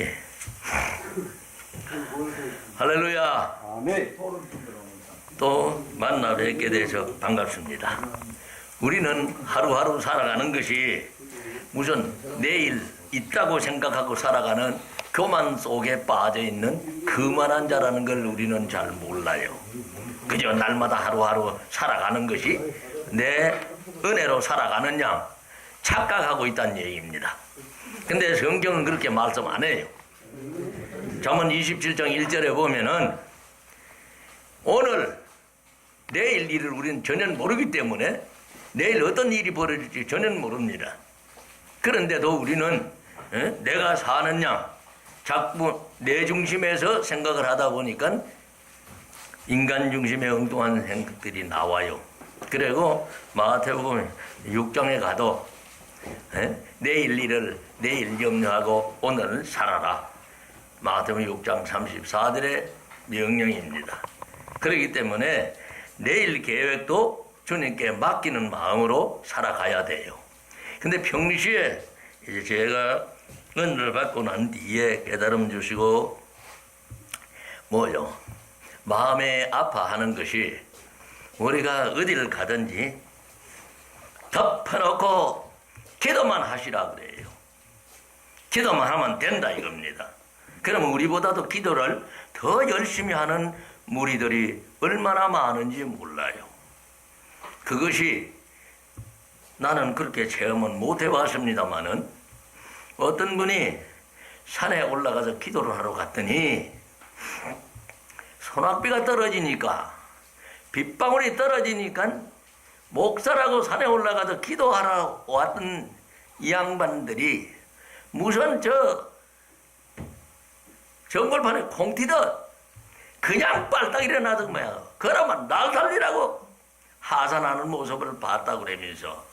예. 할렐루야. 또 만나 뵙게 돼서 반갑습니다. 우리는 하루하루 살아가는 것이 무슨 내일 있다고 생각하고 살아가는 교만 속에 빠져 있는 그만한 자라는 걸 우리는 잘 몰라요. 그저 날마다 하루하루 살아가는 것이 내 은혜로 살아가는 양 착각하고 있다는 얘기입니다. 근데 성경은 그렇게 말씀 안 해요. 잠언 27장 1절에 보면은 오늘 내일 일을 우리는 전혀 모르기 때문에 내일 어떤 일이 벌어질지 전혀 모릅니다. 그런데도 우리는 에? 내가 사는 양 자꾸 내 중심에서 생각을 하다 보니까 인간 중심의 엉뚱한 생각들이 나와요. 그리고 마태복음 6장에 가도 에? 내일 일을 내일 염려하고 오늘 살아라. 마태복음 6장 34절의 명령입니다. 그렇기 때문에 내일 계획도 주님께 맡기는 마음으로 살아가야 돼요. 근데 평시에 이제 제가 은혜를 받고 난 뒤에 깨달음 주시고 뭐요? 마음에 아파하는 것이 우리가 어디를 가든지 덮어놓고 기도만 하시라 그래요. 기도만 하면 된다 이겁니다. 그러면 우리보다도 기도를 더 열심히 하는 무리들이 얼마나 많은지 몰라요. 그것이 나는 그렇게 체험은 못 해봤습니다만은 어떤 분이 산에 올라가서 기도를 하러 갔더니 소낙비가 떨어지니까 빗방울이 떨어지니까 목사라고 산에 올라가서 기도하러 왔던 이 양반들이 무슨 저 정골판에 콩 튀듯 그냥 빨딱 일어나던 거야. 그러면 날 살리라고 하산하는 모습을 봤다 그러면서.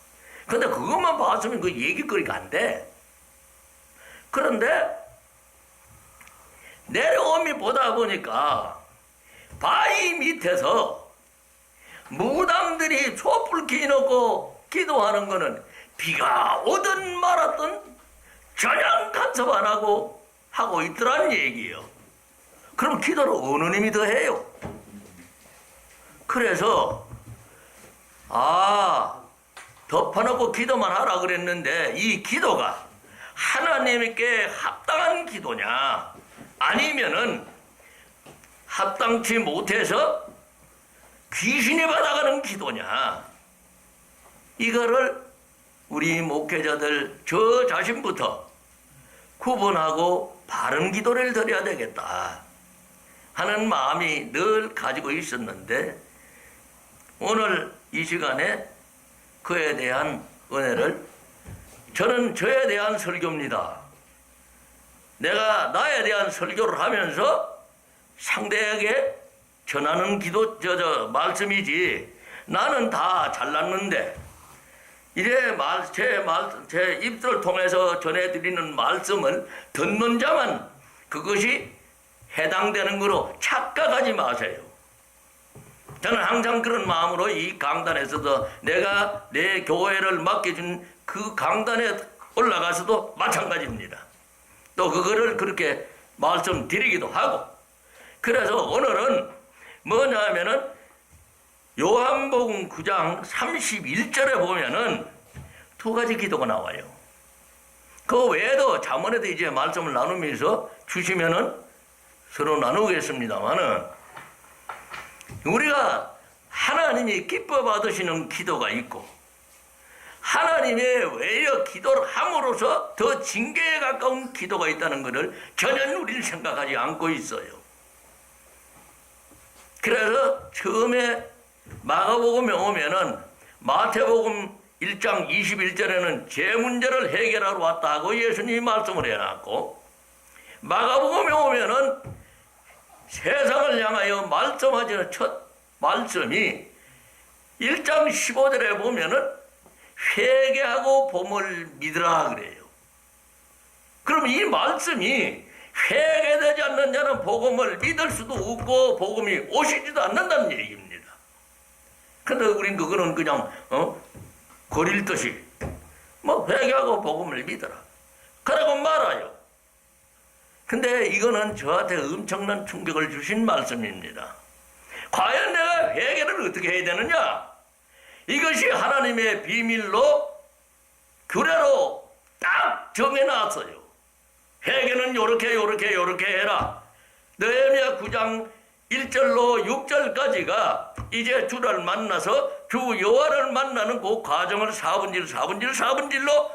근데 그것만 봤으면 그 얘기거리가 안 돼. 그런데 내려오미 보다 보니까 바위 밑에서 무당들이 촛불 켜놓고 기도하는 거는 비가 오든 말았든 간섭 안 하고 하고 있더란 얘기예요. 그럼 기도를 어느 님이 더 해요? 그래서 아 덮어놓고 기도만 하라 그랬는데 이 기도가 하나님께 합당한 기도냐 아니면은 합당치 못해서 귀신이 받아가는 기도냐 이거를 우리 목회자들 저 자신부터 구분하고 바른 기도를 드려야 되겠다 하는 마음이 늘 가지고 있었는데 오늘 이 시간에 그에 대한 은혜를 저는 저에 대한 설교입니다. 내가 나에 대한 설교를 하면서 상대에게 전하는 기도 저 저 말씀이지 나는 다 잘났는데 이래 말 제 말 제 입술을 통해서 전해드리는 말씀을 듣는 자만 그것이 해당되는 거로 착각하지 마세요. 저는 항상 그런 마음으로 이 강단에서도 내가 내 교회를 맡겨준 그 강단에 올라가서도 마찬가지입니다. 또 그거를 그렇게 말씀드리기도 하고 그래서 오늘은 뭐냐면은 요한복음 9장 31절에 보면은 두 가지 기도가 나와요. 그 외에도 자문에도 이제 말씀을 나누면서 주시면은 서로 나누겠습니다만은 우리가 하나님이 기뻐 받으시는 기도가 있고 하나님의 외여 기도를 함으로써 더 징계에 가까운 기도가 있다는 것을 전혀 우리는 생각하지 않고 있어요. 그래서 처음에 마가복음에 오면은 마태복음 1장 21절에는 제 문제를 해결하러 왔다 하고 예수님이 말씀을 해놨고 마가복음에 오면은 세상을 향하여 말씀하시는 첫 말씀이 1장 15절에 보면은 회개하고 봄을 믿으라 그래요. 그럼 이 말씀이 회개되지 않는 자는 복음을 믿을 수도 없고 복음이 오시지도 않는다는 얘기입니다. 근데 우린 그거는 그냥 어? 거릴 듯이 뭐 회개하고 복음을 믿어라. 그러고 말아요. 근데 이거는 저한테 엄청난 충격을 주신 말씀입니다. 과연 내가 회개를 어떻게 해야 되느냐? 이것이 하나님의 비밀로 규례로 딱 정해놨어요. 회개는 요렇게 요렇게 요렇게 해라. 느헤미야 9장 1절로 6절까지가 이제 주를 만나서 주 여호와를 만나는 그 과정을 4분질 4분질 4분질로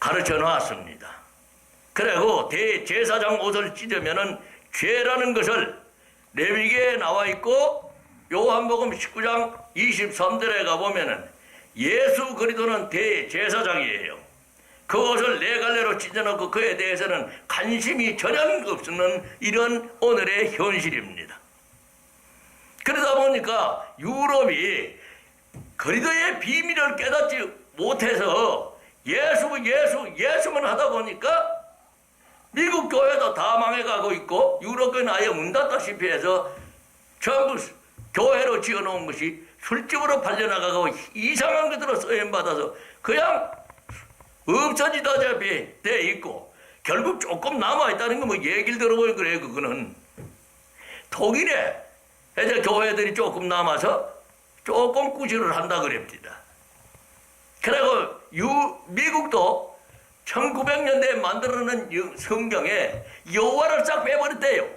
가르쳐 놨습니다. 그리고 대제사장 옷을 찢으면은 죄라는 것을 레위기에 나와 있고 요한복음 19장 23절에 가보면은 예수 그리스도는 대제사장이에요. 그 옷을 네 갈래로 찢어놓고 그에 대해서는 관심이 전혀 없는 이런 오늘의 현실입니다. 그러다 보니까 유럽이 그리스도의 비밀을 깨닫지 못해서 예수 예수 예수만 하다 보니까 미국 교회도 다 망해가고 있고 유럽은 아예 문 닫다시피 해서 전부 교회로 지어놓은 것이 술집으로 팔려나가고 이상한 것으로 쓰임받아서 그냥 없어지다시피 돼 있고 결국 조금 남아있다는 거 뭐 얘기를 들어보니 그래요 그거는 독일에 이제 교회들이 조금 남아서 조금 꾸지를 한다 그럽니다 그리고 유, 미국도 1900년대에 만들어낸 유- 성경에 여호와를 싹 빼버렸대요.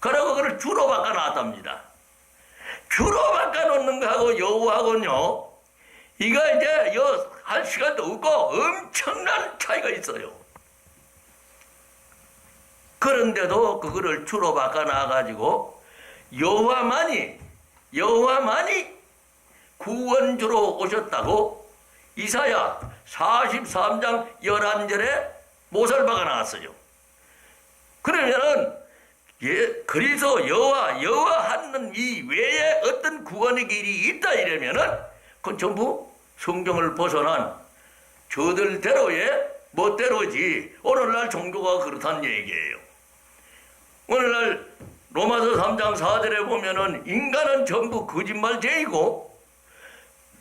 그리고 그걸 주로 바꿔놨답니다. 주로 바꿔놓는 거하고 여호와하고는요, 이거 이제 여할 시간도 없고 엄청난 차이가 있어요. 그런데도 그거를 주로 바꿔놔가지고 여호와만이 여호와만이 구원주로 오셨다고 이사야 43장 11절에 모살바가 나왔어요. 그러면은 예, 그리스도 여호와 여호와 하는 이 외에 어떤 구원의 길이 있다 이러면은 그건 전부 성경을 벗어난 저들대로의 멋대로지 오늘날 종교가 그렇다는 얘기예요. 오늘날 로마서 3장 4절에 보면은 인간은 전부 거짓말쟁이고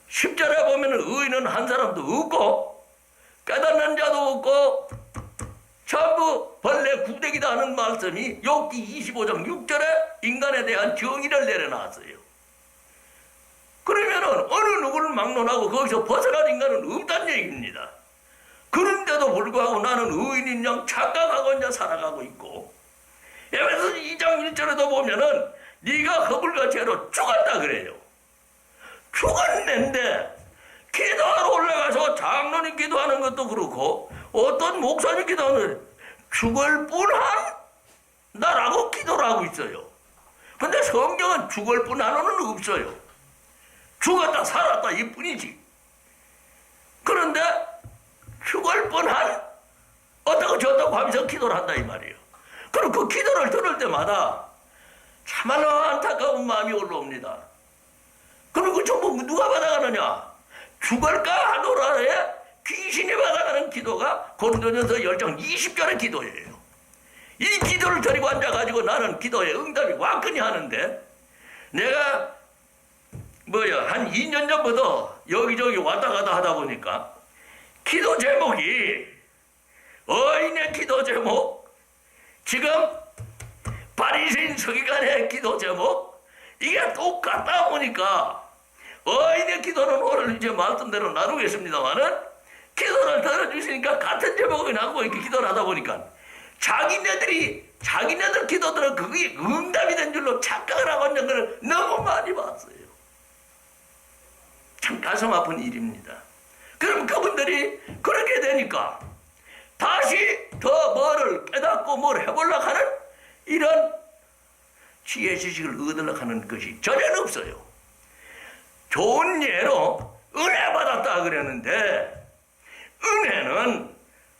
10절에 보면은 의인은 한 사람도 없고 깨닫는 자도 없고 전부 벌레 구데기다 하는 말씀이 욥기 25장 6절에 인간에 대한 정의를 내려놨어요. 그러면은 어느 누구를 막론하고 거기서 벗어난 인간은 없다는 얘기입니다. 그런데도 불구하고 나는 의인인 양 착각하고 이제 살아가고 있고 에베소 2장 1절에도 보면은 네가 허물과 죄로 죽었다 그래요. 죽었는데 기도하러 올라가서 장로님 기도하는 것도 그렇고 어떤 목사님 기도하는 죽을 뻔한 나라고 기도를 하고 있어요. 근데 성경은 죽을 뻔한 는 없어요. 죽었다 살았다 이뿐이지. 그런데 죽을 뻔한 어떻고 저떻고 하면서 기도를 한다 이 말이에요. 그럼 그 기도를 들을 때마다 참말로 안타까운 마음이 올라옵니다. 그럼 그 전부 누가 받아가느냐? 죽을까 하노라에 귀신이 받아가는 기도가 고린도전서 10장 20절의 기도예요. 이 기도를 데리고 앉아가지고 나는 기도에 응답이 왔거니 하는데 내가 뭐야 한 2년 전부터 여기저기 왔다 갔다 하다 보니까 기도 제목이 어인의 기도 제목 지금 바리새인 서기관의 기도 제목 이게 똑같다 보니까 어인의 기도는 오늘 이제 말씀대로 나누겠습니다만은 기도를 들어주시니까 같은 제목이 나고 이렇게 기도를 하다 보니까 자기네들이 자기네들 기도들은 그게 응답이 된 줄로 착각을 하고 있는 걸 너무 많이 봤어요. 참 가슴 아픈 일입니다. 그럼 그분들이 그렇게 되니까 다시 더 뭐를 깨닫고 뭘 해보려고 하는 이런 지혜 지식을 얻으려고 하는 것이 전혀 없어요. 좋은 예로 은혜 받았다 그랬는데 은혜는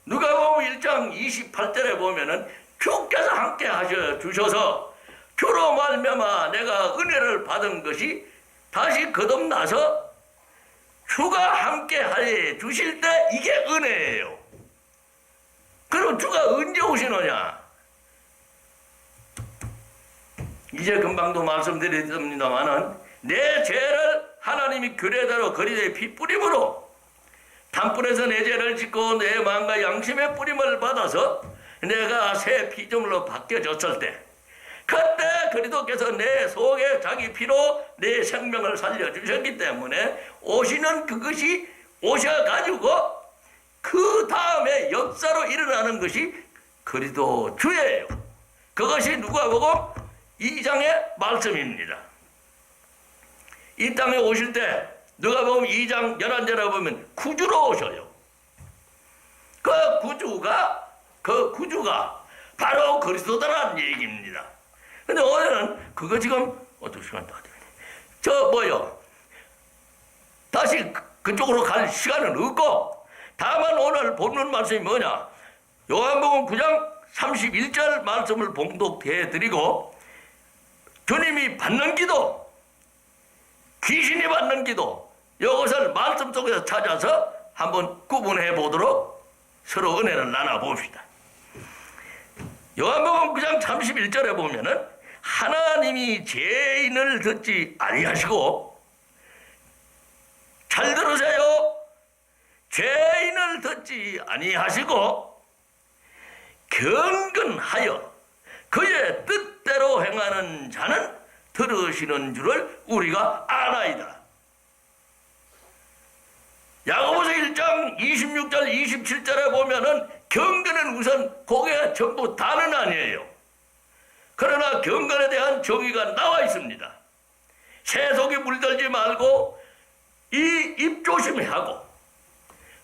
누가 보면 1장 28절에 보면은 주께서 함께 하셔 주셔서 주로 말미암아 내가 은혜를 받은 것이 다시 거듭나서 주가 함께 하여 주실 때 이게 은혜예요. 그럼 주가 언제 오시느냐? 이제 금방도 말씀드렸습니다만은 내 죄를 하나님이 규례대로 그리스도의 피 뿌림으로 단불에서 내 죄를 짓고 내 마음과 양심의 뿌림을 받아서 내가 새 피조물로 바뀌어졌을 때 그때 그리스도께서 내 속에 자기 피로 내 생명을 살려주셨기 때문에 오시는 그것이 오셔가지고 그 다음에 역사로 일어나는 것이 그리스도 주예요. 그것이 누가복음 2장의 말씀입니다. 이 땅에 오실 때 누가복음 2장 11절에 보면 구주로 오셔요. 그 구주가 그 구주가 바로 그리스도다라는 얘기입니다. 근데 오늘은 그거 지금 어떻게 시간 다 되네. 저 뭐요? 다시 그- 그쪽으로 갈 시간은 없고 다만 오늘 본문 말씀이 뭐냐? 요한복음 9장 31절 말씀을 봉독해 드리고 주님이 받는 기도 귀신이 받는 기도 이것을 말씀 속에서 찾아서 한번 구분해 보도록 서로 은혜를 나눠 봅시다. 요한복음 9장 31절에 보면은 하나님이 죄인을 듣지 아니하시고 잘 들으세요. 죄인을 듣지 아니하시고 경건하여 그의 뜻대로 행하는 자는 들으시는 줄을 우리가 아나이다. 야고보서 1장 26절 27절에 보면은 경건은 우선 그게 전부 다는 아니에요. 그러나 경건에 대한 정의가 나와 있습니다. 세속에 물들지 말고 이 입 조심하고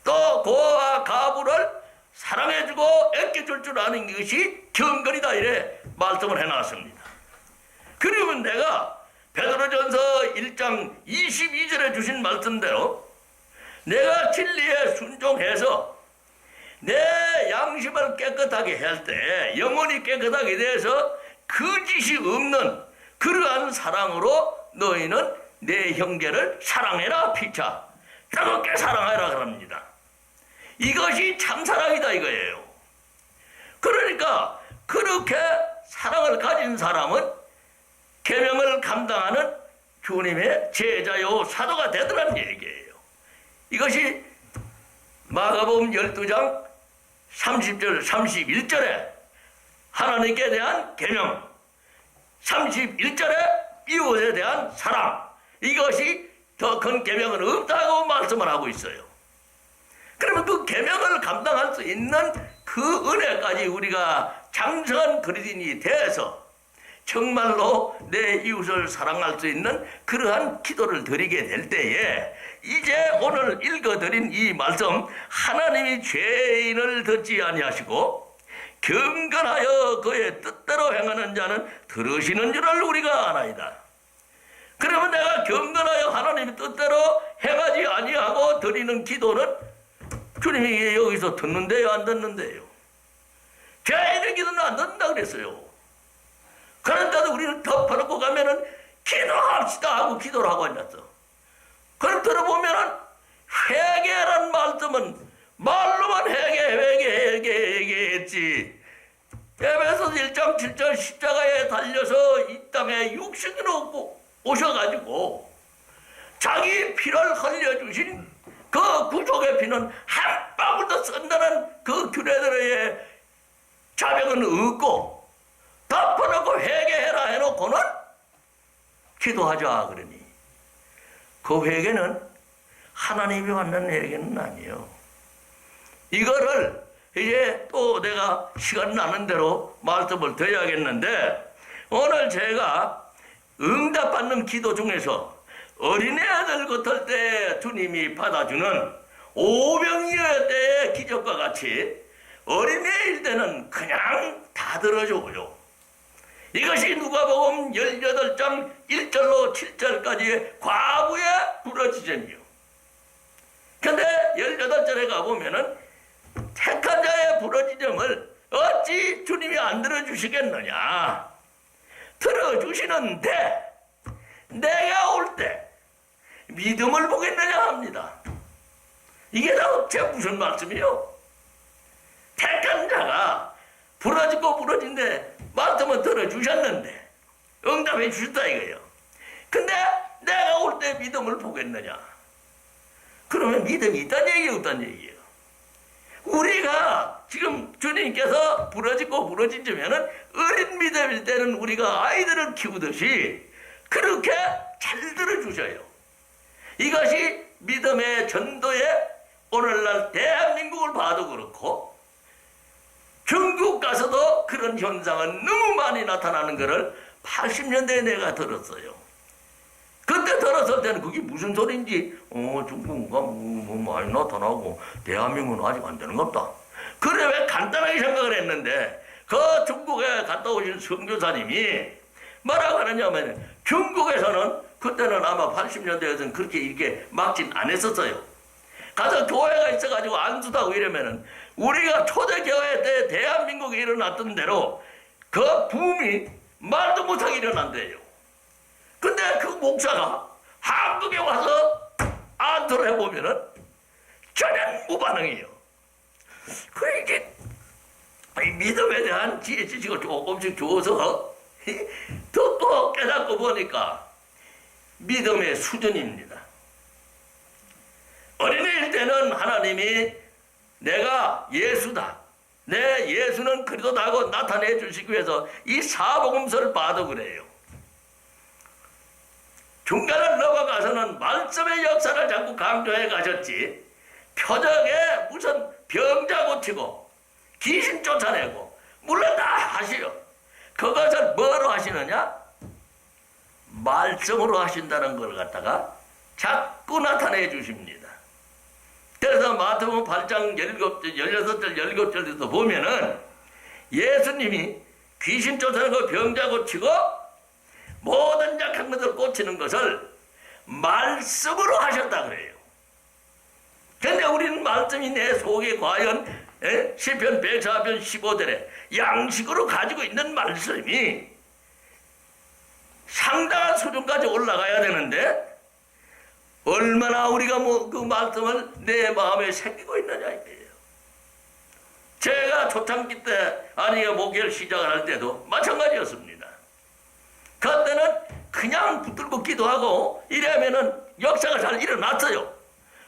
또 고와 가부를 사랑해주고 애껴줄 줄 아는 것이 경건이다 이래 말씀을 해놨습니다. 그러면 내가 베드로전서 1장 22절에 주신 말씀대로 내가 진리에 순종해서 내 양심을 깨끗하게 할 때 영혼이 깨끗하게 돼서 거짓이 없는 그러한 사랑으로 너희는 내 형제를 사랑해라 피차 뜨겁게 사랑하라 그럽니다. 이것이 참사랑이다 이거예요. 그러니까 그렇게 사랑을 가진 사람은 계명을 감당하는 주님의 제자요 사도가 되더란 얘기예요. 이것이 마가복음 12장 30절 31절에 하나님께 대한 계명 31절에 이웃에 대한 사랑 이것이 더큰 계명은 없다고 말씀을 하고 있어요. 그러면 그 계명을 감당할 수 있는 그 은혜까지 우리가 장성한 그리스인이 돼서 정말로 내 이웃을 사랑할 수 있는 그러한 기도를 드리게 될 때에 이제 오늘 읽어드린 이 말씀 하나님이 죄인을 듣지 아니하시고 경건하여 그의 뜻대로 행하는 자는 들으시는 줄을 우리가 아나이다. 그러면 내가 경건하여 하나님의 뜻대로 행하지 아니하고 드리는 기도는 주님이 여기서 듣는데요, 안 듣는데요? 죄인의 기도는 안 듣는다 그랬어요. 그런데도 우리는 덮어놓고 가면은 기도합시다 하고 기도를 하고 앉았어. 그럼 들어보면은 회개란 말씀은 말로만 회개, 회개, 회개, 회개했지. 에베소 1장 7절 십자가에 달려서 이 땅에 육신으로 오셔가지고 자기 피를 흘려주신 그 구속의 피는 한 방울도 쓴다는 그 규례들의 자백은 없고 덮어놓고 회개해라 해놓고는 기도하자 그러니 그 회개는 하나님이 받는 회개는 아니에요. 이거를 이제 또 내가 시간 나는 대로 말씀을 드려야겠는데 오늘 제가 응답받는 기도 중에서 어린애들 같을 때 주님이 받아주는 오병이어 때의 기적과 같이 어린애일 때는 그냥 다 들어줘요. 이것이 누가복음 18장 1절로 7절까지의 과부의 부러지점이요. 근데 18절에 가보면은 부러지점을 어찌 주님이 안 들어주시겠느냐? 들어주시는데 내가 올 때 믿음을 보겠느냐 합니다. 이게 도대체 무슨 말씀이요? 택한 자가 부러지고 부러진데 말씀은 들어주셨는데 응답해 주셨다 이거예요. 근데 내가 올 때 믿음을 보겠느냐? 그러면 믿음이 있다는 얘기예요, 없다는 얘기예요. 우리가 지금 주님께서 부러지고 부러진다면은 어린 믿음일 때는 우리가 아이들을 키우듯이 그렇게 잘 들어주셔요. 이것이 믿음의 전도에 오늘날 대한민국을 봐도 그렇고 중국 가서도 그런 현상은 너무 많이 나타나는 것을 80년대에 내가 들었어요. 그때 들었을 때는 그게 무슨 소리인지 어 중국가 뭐, 뭐 많이 나타나고 대한민국은 아직 안 되는 것 같다. 그래 왜 간단하게 생각을 했는데 그 중국에 갔다 오신 선교사님이 뭐라고 하느냐면 중국에서는 그때는 아마 80년대에서는 그렇게 이렇게 막진 안 했었어요. 가서 교회가 있어가지고 안수다고 이러면은 우리가 초대교회 때 대한민국에 일어났던 대로 그 붐이 말도 못하게 일어난대요. 근데 그 목사가 한국에 와서 안토를 해보면은 전혀 무반응이에요. 그 이게 이 믿음에 대한 지혜 지식을 조금씩 줘서 듣고 깨닫고 보니까 믿음의 수준입니다. 어린이일 때는 하나님이 내가 예수다. 내 예수는 그리스도다고 나타내 주시기 위해서 이 사복음서를 봐도 그래요. 중간을 넘어가서는 말씀의 역사를 자꾸 강조해 가셨지. 표적에 무슨 병자 고치고 귀신 쫓아내고 물론 다 하시오. 그것을 뭐로 하시느냐? 말씀으로 하신다는 걸 갖다가 자꾸 나타내 주십니다. 그래서 마태복음 8장 17절, 16절, 17절에서 보면은 예수님이 귀신 쫓아내고 병자 고치고 모든 약한 것을 고치는 것을 말씀으로 하셨다 그래요. 근데 우리는 말씀이 내 속에 과연 에? 시편 104편 15절에 양식으로 가지고 있는 말씀이 상당한 수준까지 올라가야 되는데 얼마나 우리가 뭐 그 말씀을 내 마음에 새기고 있느냐 이거예요. 제가 초창기 때 아니 목요일 시작을 할 때도 마찬가지였습니다. 그때는 그냥 붙들고 기도하고 이러면은 역사가 잘 일어났어요.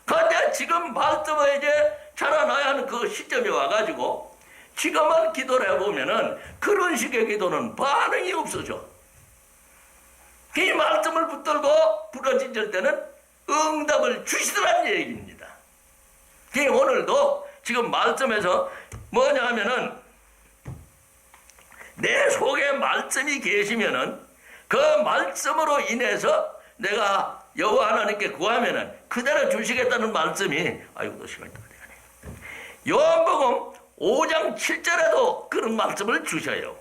그런데 지금 말씀을 이제 자라나야 하는 그 시점이 와가지고 지금만 기도를 해보면은 그런 식의 기도는 반응이 없어져. 이 말씀을 붙들고 부러질 때는 응답을 주시더란 얘기입니다. 그 오늘도 지금 말씀에서 뭐냐 하면은 내 속에 말씀이 계시면은 그 말씀으로 인해서 내가 여호와 하나님께 구하면은 그대로 주시겠다는 말씀이 아이고 또 시간이 다 돼가네. 요한복음 5장 7절에도 그런 말씀을 주셔요.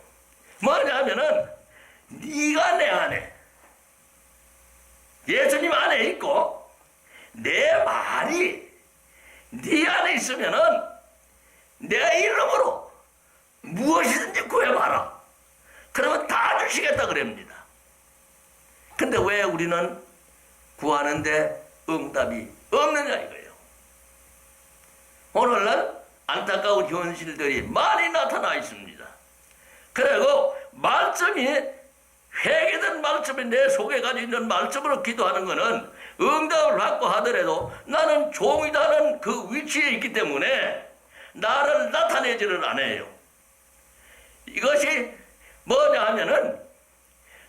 뭐냐 하면은 네가 내 안에 예수님 안에 있고 내 말이 네 안에 있으면은 내 이름으로 무엇이든지 구해봐라. 그러면 다 주시겠다 그럽니다. 근데 왜 우리는 구하는데 응답이 없느냐 이거예요. 오늘날 안타까운 현실들이 많이 나타나 있습니다. 그리고 말씀이 회개된 말씀이 내 속에 가지고 있는 말씀으로 기도하는 것은 응답을 받고 하더라도 나는 종이다는 그 위치에 있기 때문에 나를 나타내지를 않아요. 이것이 뭐냐 하면은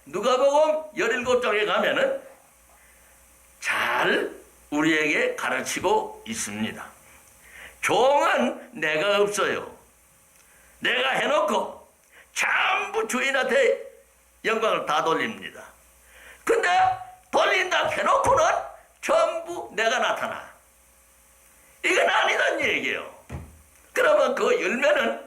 누가복음 17장에 가면은 잘 우리에게 가르치고 있습니다. 종은 내가 없어요. 내가 해놓고 전부 주인한테 영광을 다 돌립니다. 근데 돌린다 해놓고는 전부 내가 나타나. 이건 아니란 얘기예요. 그러면 그 열매는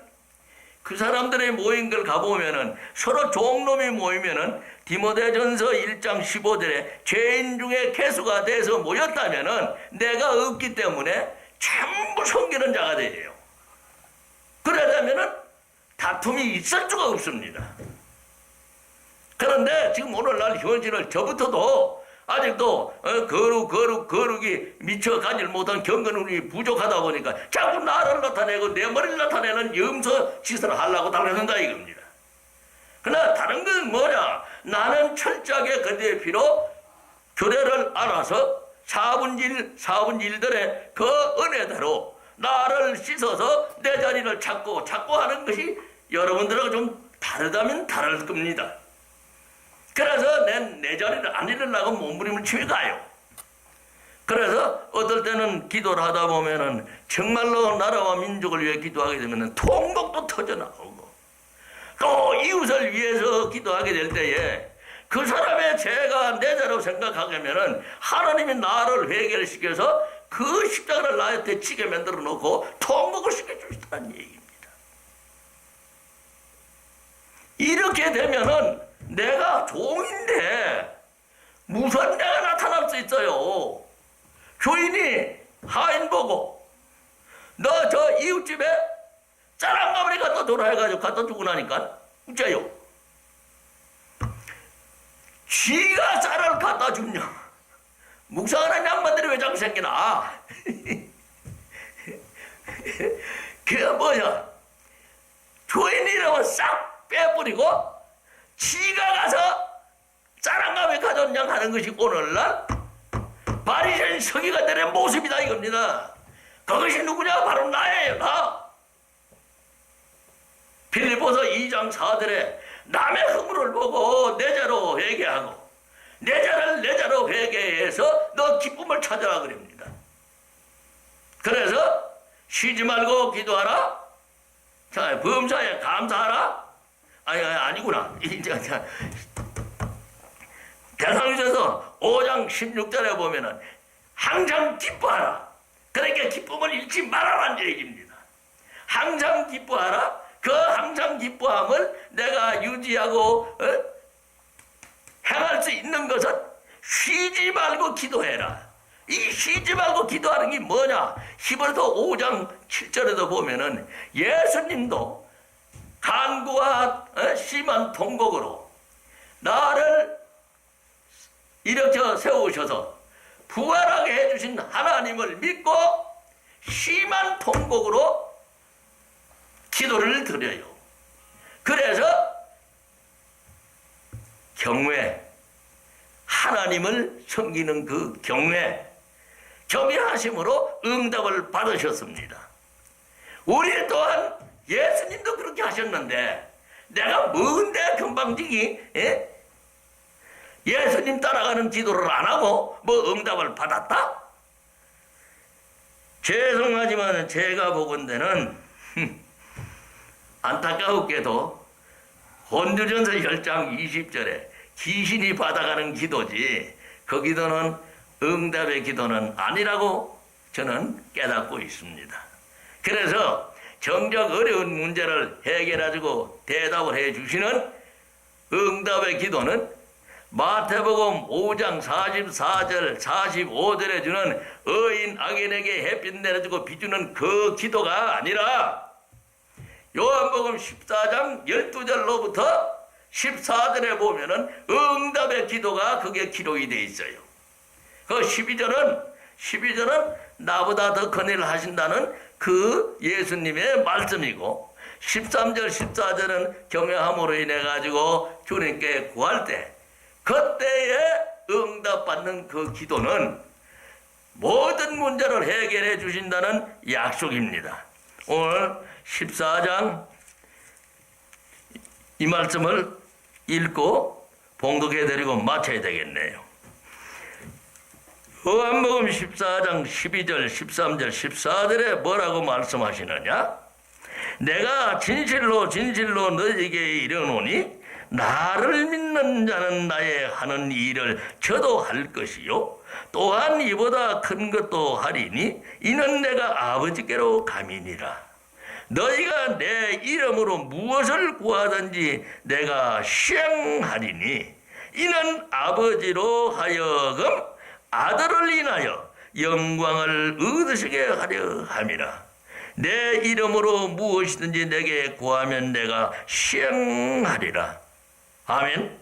그 사람들의 모인 걸 가보면은 서로 종놈이 모이면은 디모데전서 1장 15절에 죄인 중에 개수가 돼서 모였다면은 내가 없기 때문에 전부 섬기는 자가 되요. 그러려면은 다툼이 있을 수가 없습니다. 그런데 지금 오늘날 현실을 저부터도 아직도 어, 거룩 거룩 거룩이 미쳐 가질 못한 경건이 부족하다 보니까 자꾸 나를 나타내고 내 머리를 나타내는 염소 짓을 하려고 달려든다 이겁니다. 그러나 다른 건 뭐냐? 나는 철저하게 그대의 피로 교례를 알아서 4분의 1, 4분의 1들의 그 은혜대로 나를 씻어서 내 자리를 찾고 찾고 하는 것이 여러분들하고 좀 다르다면 다를 겁니다. 그래서 내, 내 자리를 안 일어나고 몸부림을 치며 가요. 그래서 어떨 때는 기도를 하다 보면은 정말로 나라와 민족을 위해 기도하게 되면은 통곡도 터져 나오고 또 이웃을 위해서 기도하게 될 때에 그 사람의 죄가 내 죄라고 생각하면은 하나님이 나를 회개시켜서 그 십자가를 나한테 지게 만들어 놓고 통곡을 시켜주시다는 얘기입니다. 이렇게 되면은 내가 종인데 무슨 내가 나타날 수 있어요. 주인이 하인 보고 너 저 이웃집에 짜랑가버리 갖다 줘라 해가지고 갖다 주고 나니까 어째요? 쥐가 쌀을 갖다 주냐? 묵상하는 양반들이 왜 자꾸 생기나? 그게 뭐냐? 주인이라고 싹 빼버리고 지가 가서 짜랑가에 가졌냐 하는 것이 오늘날 바리새인 서기관들의 모습이다 이겁니다. 그것이 누구냐? 바로 나예요, 나. 빌리보서 2장 4절에 남의 허물을 보고 내 자로 회개하고 내 자를 내 자로 회개해서 너 기쁨을 찾아라 그럽니다. 그래서 쉬지 말고 기도하라. 자, 범사에 감사하라. 아니, 아니 아니 구나. 이제 자, 대상주에서 5장 16절에 보면은 항상 기뻐하라. 그러니까 기쁨을 잃지 말아라는 얘기입니다. 항상 기뻐하라. 그 항상 기뻐함을 내가 유지하고 어? 행할 수 있는 것은 쉬지 말고 기도해라. 이 쉬지 말고 기도하는 게 뭐냐? 히브리서 5장 7절에도 보면은 예수님도 간구와 어? 심한 통곡으로 나를 이렇게 세우셔서 부활하게 해주신 하나님을 믿고 심한 통곡으로 기도를 드려요. 그래서 경외, 하나님을 섬기는 그 경외, 경외하심으로 응답을 받으셨습니다. 우리 또한 예수님도 그렇게 하셨는데 내가 뭔데 금방지기 예? 예수님 따라가는 기도를 안 하고 뭐 응답을 받았다? 죄송하지만 제가 보건대는 안타까웠게도 혼주전서 10장 20절에 귀신이 받아가는 기도지 그 기도는 응답의 기도는 아니라고 저는 깨닫고 있습니다. 그래서 정작 어려운 문제를 해결해주고 대답을 해주시는 응답의 기도는 마태복음 5장 44절 45절에 주는 의인 악인에게 햇빛 내려주고 비주는 그 기도가 아니라 요한복음 14장 12절로부터 14절에 보면은 응답의 기도가 그게 기록이 돼 있어요. 그 12절은 12절은 나보다 더 큰 일을 하신다는 그 예수님의 말씀이고 13절 14절은 경외함으로 인해 가지고 주님께 구할 때 그때에 응답받는 그 기도는 모든 문제를 해결해 주신다는 약속입니다. 오늘 14장 이 말씀을 읽고 봉독해 드리고 마쳐야 되겠네요. 요한복음 14장 12절, 13절, 14절에 뭐라고 말씀하시느냐? 내가 진실로 진실로 너에게 이르노니 나를 믿는 자는 나의 하는 일을 저도 할 것이요 또한 이보다 큰 것도 하리니 이는 내가 아버지께로 감이니라 너희가 내 이름으로 무엇을 구하든지 내가 시행하리니 이는 아버지로 하여금 아들을 인하여 영광을 얻으시게 하려 함이라 내 이름으로 무엇이든지 내게 구하면 내가 시행하리라 아멘.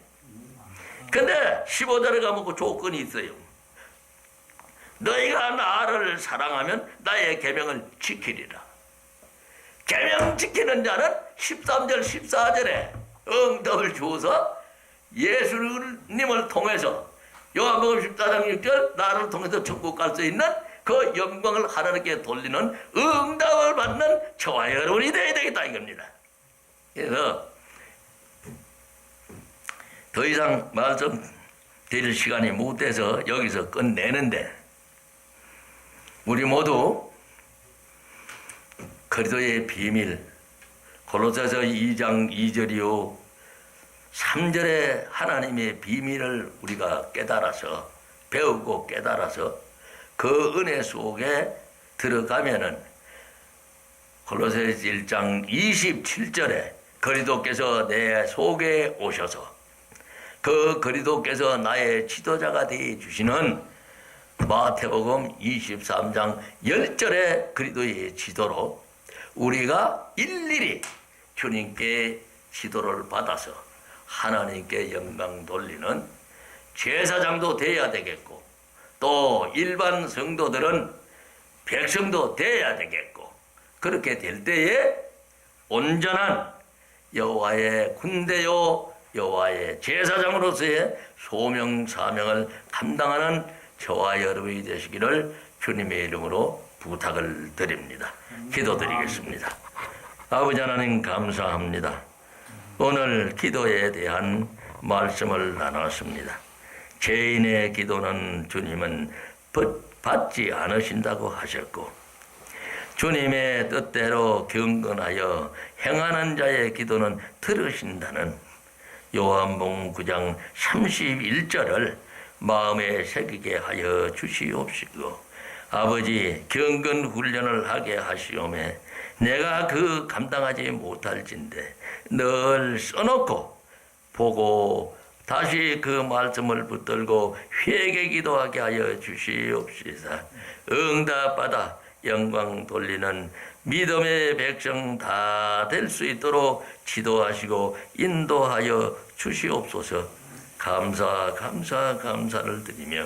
근데 15절에 가면 그 조건이 있어요. 너희가 나를 사랑하면 나의 계명을 지키리라. 계명 지키는 자는 13절 14절에 응답을 주어서 예수님을 통해서 요한복음 14장 6절 나를 통해서 천국 갈 수 있는 그 영광을 하나님께 돌리는 응답을 받는 저와 여러분이 되어야 되겠다 이겁니다. 그래서 더 이상 말씀 드릴 시간이 못 돼서 여기서 끝내는데 우리 모두 그리스도의 비밀 골로새서 2장 2절이요 3절에 하나님의 비밀을 우리가 깨달아서 배우고 깨달아서 그 은혜 속에 들어가면은 골로새서 1장 27절에 그리스도께서 내 속에 오셔서 그 그리스도께서 나의 지도자가 되어 주시는 마태복음 23장 10절의 그리스도의 지도로 우리가 일일이 주님께 지도를 받아서 하나님께 영광 돌리는 제사장도 돼야 되겠고 또 일반 성도들은 백성도 돼야 되겠고 그렇게 될 때에 온전한 여호와의 군대요 여호와의 제사장으로서의 소명 사명을 감당하는 저와 여러분이 되시기를 주님의 이름으로 부탁을 드립니다. 기도드리겠습니다. 아버지 하나님 감사합니다. 오늘 기도에 대한 말씀을 나눴습니다. 죄인의 기도는 주님은 받- 받지 않으신다고 하셨고 주님의 뜻대로 경건하여 행하는 자의 기도는 들으신다는 요한복음 9장 31절을 마음에 새기게 하여 주시옵시고 아버지 경건 훈련을 하게 하시오매 내가 그 감당하지 못할진데 늘 써놓고 보고 다시 그 말씀을 붙들고 회개 기도하게 하여 주시옵시다. 응답받아 영광 돌리는 믿음의 백성 다 될 수 있도록 지도하시고 인도하여 주시옵소서. 감사 감사 감사를 드리며